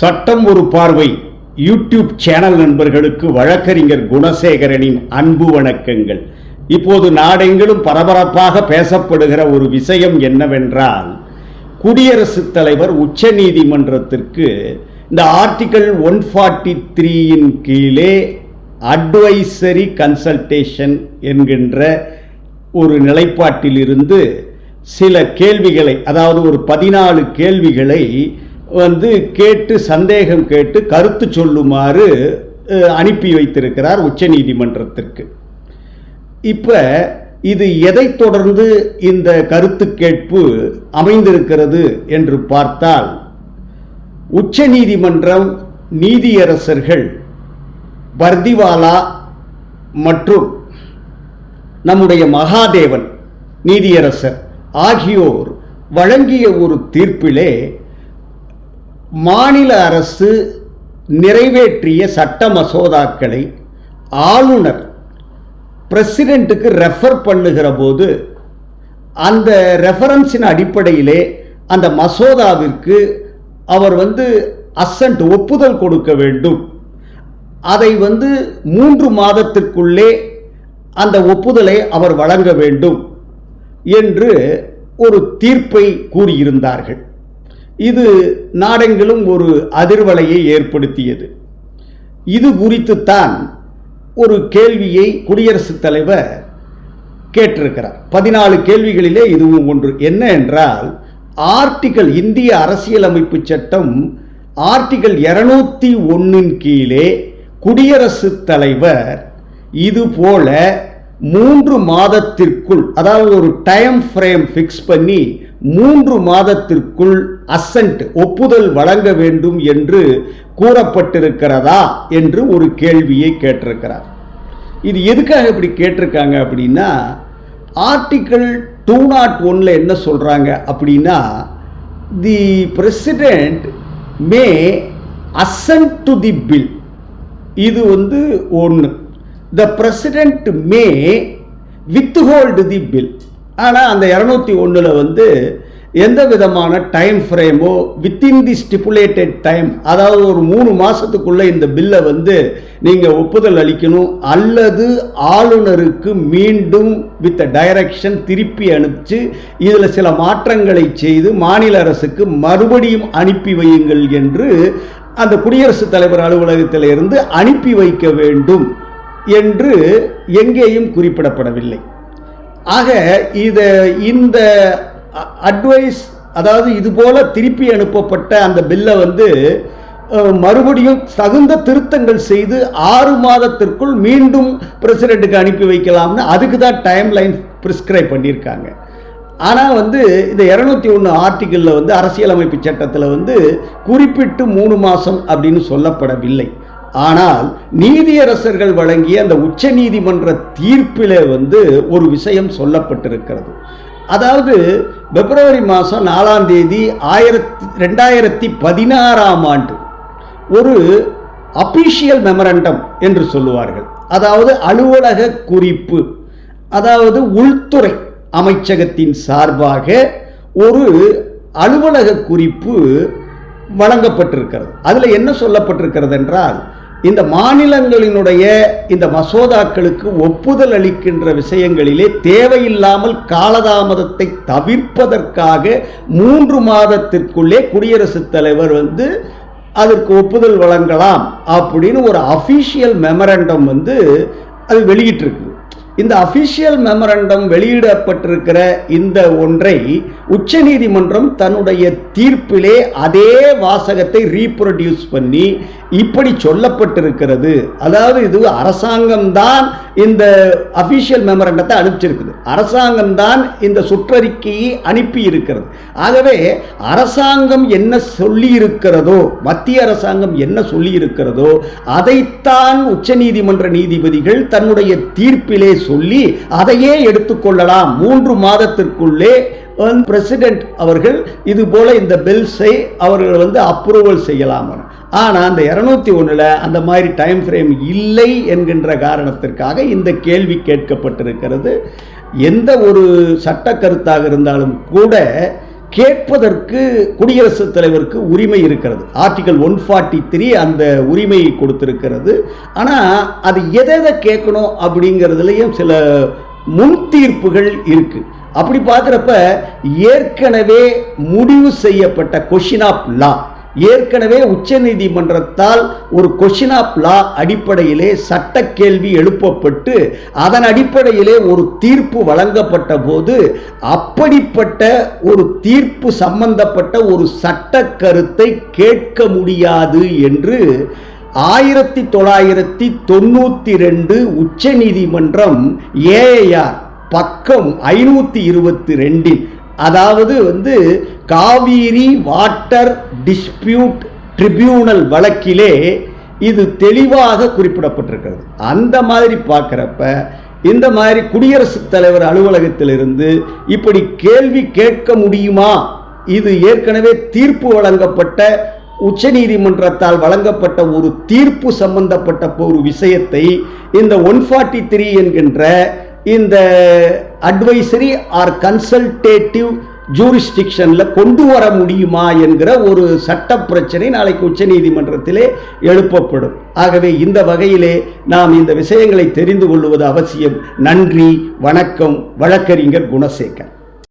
சட்டம் ஒரு பார்வை. யூடியூப் சேனல் நண்பர்களுக்கு வழக்கறிஞர் குணசேகரனின் அன்பு வணக்கங்கள். இப்போது நாடெங்கிலும் பரபரப்பாக பேசப்படுகிற ஒரு விஷயம் என்னவென்றால் குடியரசுத் தலைவர் உச்ச நீதிமன்றத்திற்கு இந்த ஆர்டிக்கல் ஒன் ஃபார்ட்டி த்ரீயின் கீழே அட்வைசரி கன்சல்டேஷன் என்கின்ற ஒரு நிலைப்பாட்டிலிருந்து சில கேள்விகளை அதாவது ஒரு பதினாலு கேள்விகளை வந்து கேட்டு சந்தேகம் கேட்டு கருத்து சொல்லுமாறு அனுப்பி வைத்திருக்கிறார் உச்ச நீதிமன்றத்திற்கு. இப்போ இது எதை தொடர்ந்து இந்த கருத்து கேட்பு அமைந்திருக்கிறது என்று பார்த்தால் உச்ச நீதிமன்றம் நீதியரசர்கள் பர்திவாலா மற்றும் நம்முடைய மகாதேவன் நீதியரசர் ஆகியோர் வழங்கிய ஒரு தீர்ப்பிலே மாநில அரசு நிறைவேற்றிய சட்ட மசோதாக்களை ஆளுநர் பிரசிடெண்ட்டுக்கு ரெஃபர் பண்ணுகிற போது அந்த ரெஃபரன்ஸின் அடிப்படையிலே அந்த மசோதாவிற்கு அவர் வந்து அசன்ட் ஒப்புதல் கொடுக்க வேண்டும். அதை வந்து மூன்று மாதத்திற்குள்ளே அந்த ஒப்புதலை அவர் வழங்க வேண்டும் என்று ஒரு தீர்ப்பை கூறியிருந்தார்கள். இது நாடெங்கிலும் ஒரு அதிர்வலையை ஏற்படுத்தியது. இது குறித்துத்தான் ஒரு கேள்வியை குடியரசுத் தலைவர் கேட்டிருக்கிறார். பதினாலு கேள்விகளிலே இதுவும் ஒன்று. என்ன என்றால் ஆர்டிகல் இந்திய அரசியலமைப்பு சட்டம் ஆர்டிகல் இருநூத்தி ஒன்றின் கீழே குடியரசுத் தலைவர் இது போல மூன்று மாதத்திற்குள் அதாவது ஒரு டைம் ஃப்ரேம் ஃபிக்ஸ் பண்ணி மூன்று மாதத்திற்குள் அசன்ட் ஒப்புதல் வழங்க வேண்டும் என்று கூறப்பட்டிருக்கிறதா என்று ஒரு கேள்வியை கேட்டிருக்கிறார். இது எதுக்காக இப்படி கேட்டிருக்காங்க அப்படின்னா ஆர்டிக்கிள் டூ நாட் ஒன்ல என்ன சொல்றாங்க அப்படின்னா the president may assent to the bill இது வந்து ஒன்று the president may withhold the bill ஆனால் அந்த இரநூத்தி ஒன்றில் வந்து எந்த விதமான டைம் ஃப்ரேமோ வித்தின் தி ஸ்டிப்புலேட்டட் டைம் அதாவது ஒரு மூணு மாதத்துக்குள்ளே இந்த பில்லை வந்து நீங்கள் ஒப்புதல் அளிக்கணும் அல்லது ஆளுநருக்கு மீண்டும் வித் டைரக்ஷன் திருப்பி அனுப்பிச்சு இதில் சில மாற்றங்களை செய்து மாநில அரசுக்கு மறுபடியும் அனுப்பி வையுங்கள் என்று அந்த குடியரசுத் தலைவர் அலுவலகத்தில் இருந்து அனுப்பி வைக்க வேண்டும் என்று எங்கேயும் குறிப்பிடப்படவில்லை. ஆக இத இந்த அட்வைஸ் அதாவது இது போல திருப்பி அனுப்பப்பட்ட அந்த பில்லை வந்து மறுபடியும் தகுந்த திருத்தங்கள் செய்து ஆறு மாதத்திற்குள் மீண்டும் பிரசிடெண்ட்டுக்கு அனுப்பி வைக்கலாம்னு அதுக்கு தான் டைம் லைன் ப்ரிஸ்கிரைப் பண்ணியிருக்காங்க. ஆனால் வந்து இந்த இரநூத்தி ஒன்று ஆர்டிக்கிளில் வந்து அரசியலமைப்பு சட்டத்தில் வந்து குறிப்பிட்டு மூணு மாதம் அப்படின்னு சொல்லப்படவில்லை. ஆனால் நீதியரசர்கள் வழங்கிய அந்த உச்ச நீதிமன்ற தீர்ப்பில் வந்து ஒரு விஷயம் சொல்லப்பட்டிருக்கிறது. அதாவது பிப்ரவரி மாதம் நாலாம் தேதி ஆயிரத்தி ரெண்டாயிரத்தி பதினாறாம் ஆண்டு ஒரு அபிஷியல் மெமரண்டம் என்று சொல்லுவார்கள். அதாவது அலுவலக குறிப்பு அதாவது உள்துறை அமைச்சகத்தின் சார்பாக ஒரு அலுவலக குறிப்பு வழங்கப்பட்டிருக்கிறது. அதில் என்ன சொல்லப்பட்டிருக்கிறது என்றால் இந்த மாநிலங்களினுடைய இந்த மசோதாக்களுக்கு ஒப்புதல் அளிக்கின்ற விஷயங்களிலே தேவையில்லாமல் காலதாமதத்தை தவிர்ப்பதற்காக மூன்று மாதத்திற்குள்ளே குடியரசுத் தலைவர் வந்து அதற்கு ஒப்புதல் வழங்கலாம் அப்படின்னு ஒரு அஃபிஷியல் மெமரண்டம் வந்து அது வெளியிட்டிருக்கு. இந்த அஃபிஷியல் மெமரண்டம் வெளியிடப்பட்டிருக்கிற இந்த ஒன்றை உச்சநீதிமன்றம் தன்னுடைய தீர்ப்பிலே அதே வாசகத்தை ரீப்ரொடியூஸ் பண்ணி இப்படி சொல்லப்பட்டிருக்கிறது. அதாவது இது அரசாங்கம்தான் இந்த அபிஷியல் மெமரண்டத்தை அனுப்பிச்சிருக்குது. அரசாங்கம்தான் இந்த சுற்றறிக்கையை அனுப்பி இருக்கிறது ஆகவே அரசாங்கம் என்ன சொல்லி இருக்கிறதோ மத்திய அரசாங்கம் என்ன சொல்லி இருக்கிறதோ அதைத்தான் உச்சநீதிமன்ற நீதிபதிகள் தன்னுடைய தீர்ப்பிலே சொல்லி அதையே எடுத்துக்கொள்ளலாம். மூன்று மாதத்திற்குள்ளே பிரசிடென்ட் அவர்கள் இது போல இந்த பில்ஸை அவர்கள் வந்து அப்ரூவல் செய்யலாம். ஆனால் அந்த இரநூத்தி ஒன்றில் அந்த மாதிரி டைம் ஃப்ரேம் இல்லை என்கின்ற காரணத்திற்காக இந்த கேள்வி கேட்கப்பட்டிருக்கிறது. எந்த ஒரு சட்ட கருத்தாக இருந்தாலும் கூட கேட்பதற்கு குடியரசுத் தலைவருக்கு உரிமை இருக்கிறது. ஆர்டிகல் ஒன் ஃபார்ட்டி த்ரீ அந்த உரிமையை கொடுத்திருக்கிறது. ஆனால் அது எதை எதை கேட்கணும் அப்படிங்கிறதுலையும் சில முன் தீர்ப்புகள் அப்படி பார்க்குறப்ப ஏற்கனவே முடிவு செய்யப்பட்ட கொஷின் ஆஃப் லா ஏற்கனவே உச்சநீதிமன்றத்தால் ஒரு கொஷின் ஆஃப் லா அடிப்படையிலே சட்ட கேள்வி எழுப்பப்பட்டு அதன் அடிப்படையிலே ஒரு தீர்ப்பு வழங்கப்பட்ட போது அப்படிப்பட்ட ஒரு தீர்ப்பு சம்பந்தப்பட்ட ஒரு சட்ட கருத்தை கேட்க முடியாது என்று ஆயிரத்தி தொள்ளாயிரத்தி தொண்ணூற்றி ரெண்டு உச்ச நீதிமன்றம் ஏஐஆர் பக்கம் ஐநூற்றி இருபத்தி ரெண்டில் அதாவது வந்து காவிரி வாட்டர் டிஸ்பியூட் ட்ரிபியூனல் வழக்கிலே இது தெளிவாக குறிப்பிடப்பட்டிருக்கிறது. அந்த மாதிரி பார்க்குறப்ப இந்த மாதிரி குடியரசுத் தலைவர் அலுவலகத்திலிருந்து இப்படி கேள்வி கேட்க முடியுமா? இது ஏற்கனவே தீர்ப்பு வழங்கப்பட்ட உச்சநீதிமன்றத்தால் வழங்கப்பட்ட ஒரு தீர்ப்பு சம்பந்தப்பட்ட ஒரு விஷயத்தை இந்த ஒன் ஃபார்ட்டி த்ரீ என்கின்ற இந்த அட்வைசரி ஆர் கன்சல்டேட்டிவ் ஜூரிஸ்டிக்ஷனில் கொண்டு வர முடியுமா என்கிற ஒரு சட்ட பிரச்சனை நாளைக்கு உச்சநீதிமன்றத்திலே எழுப்பப்படும். ஆகவே இந்த வகையிலே நாம் இந்த விஷயங்களை தெரிந்து கொள்வது அவசியம். நன்றி வணக்கம் வழக்கறிஞர் குணசேகர்.